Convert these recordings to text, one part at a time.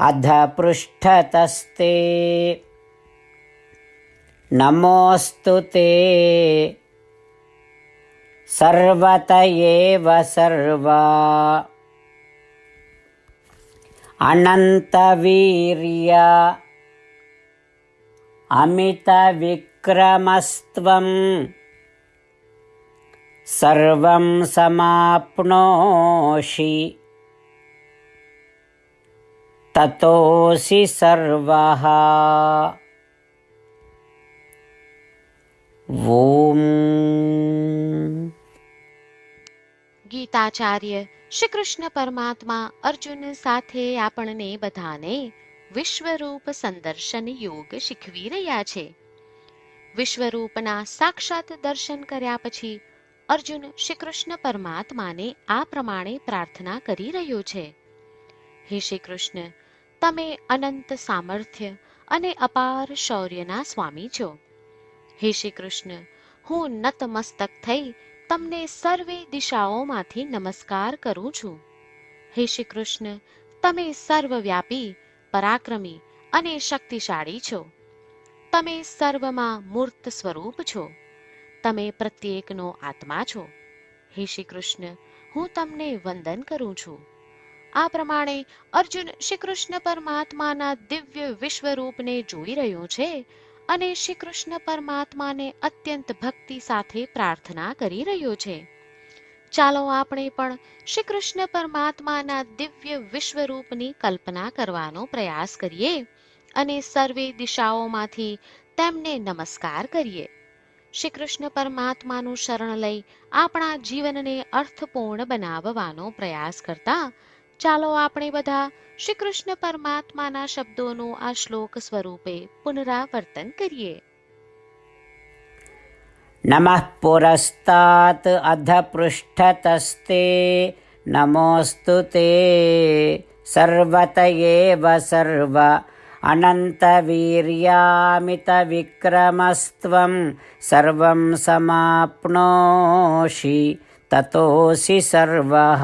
अधपृष्ठतस्ते नमोऽस्तु ते। सर्वत एव सर्वा। अनन्तवीर्य। अमितविक्रमस्त्वम्। सर्वं समाप्नोषि તતોસી સર્વા ગીતાચાર્ય શ્રી કૃષ્ણ પરમાત્મા અર્જુન સાથે આપણને બધાને વિશ્વરૂપ સંદર્શન યોગ શીખવી રહ્યા છે વિશ્વરૂપના સાક્ષાત દર્શન કર્યા પછી અર્જુન શ્રી કૃષ્ણ પરમાત્માને આ પ્રમાણે પ્રાર્થના કરી રહ્યો છે હે શ્રી કૃષ્ણ તમે અનંત સામર્થ્ય અને અપાર શૌર્યના સ્વામી છો. હે શ્રી કૃષ્ણ, હું નતમસ્તક થઈ તમને સર્વે દિશાઓમાંથી નમસ્કાર કરું છું. હે શ્રી કૃષ્ણ, તમે સર્વવ્યાપી, પરાક્રમી અને શક્તિશાળી છો. તમે સર્વમાં મૂર્ત સ્વરૂપ છો. તમે પ્રત્યેકનો આત્મા છો. હે શ્રી કૃષ્ણ, હું તમને વંદન કરું છું. આ પ્રમાણે અર્જુન શ્રી કૃષ્ણ પરમાત્માના દિવ્ય વિશ્વરૂપને જોઈ રહ્યો છે અને શ્રી કૃષ્ણ પરમાત્માને અત્યંત ભક્તિ સાથે પ્રાર્થના કરી રહ્યો છે. ચાલો આપણે પણ શ્રી કૃષ્ણ પરમાત્માના દિવ્ય વિશ્વરૂપની કલ્પના કરવાનો પ્રયાસ કરીએ અને સર્વે દિશાઓમાંથી તેમને નમસ્કાર કરીએ. શ્રી કૃષ્ણ પરમાત્માનું શરણ લઈ આપણા જીવનને અર્થપૂર્ણ બનાવવાનો પ્રયાસ કરતા ચાલો આપણે બધા શ્રી કૃષ્ણ પરમાત્માના શબ્દોનું આ શ્લોક સ્વરૂપે પુનરાવર્તન કરીએ नमः पुरस्तात् अधपृष्ठतस्ते नमोऽस्तु ते सर्वत एव सर्व अनन्तवीर्यामितविक्रमस्त्वं सर्वं समाप्नोषि ततोऽसि सर्वः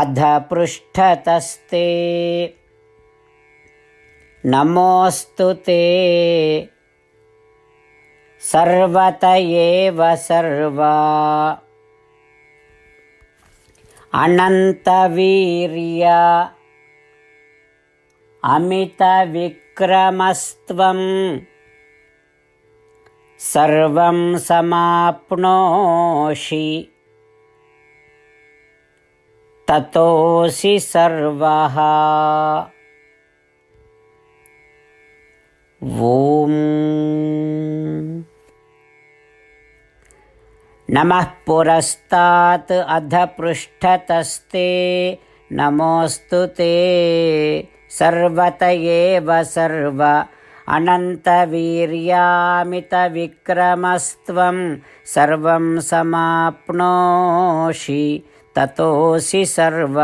अध पृष्ठतस्ते नमोऽस्तु ते सर्वत एव सर्वा अनन्तवीर्य अमितविक्रमस्त्वम् सर्वं समाप्नोषि ततोऽसि सर्वः ॐ नमः पुरस्तात् अध पृष्ठतस्ते नमोऽस्तु ते सर्वत एव सर्व अनन्तवीर्यामितविक्रमस्त्वं सर्वं समाप्नोषि તતોસી સર્વ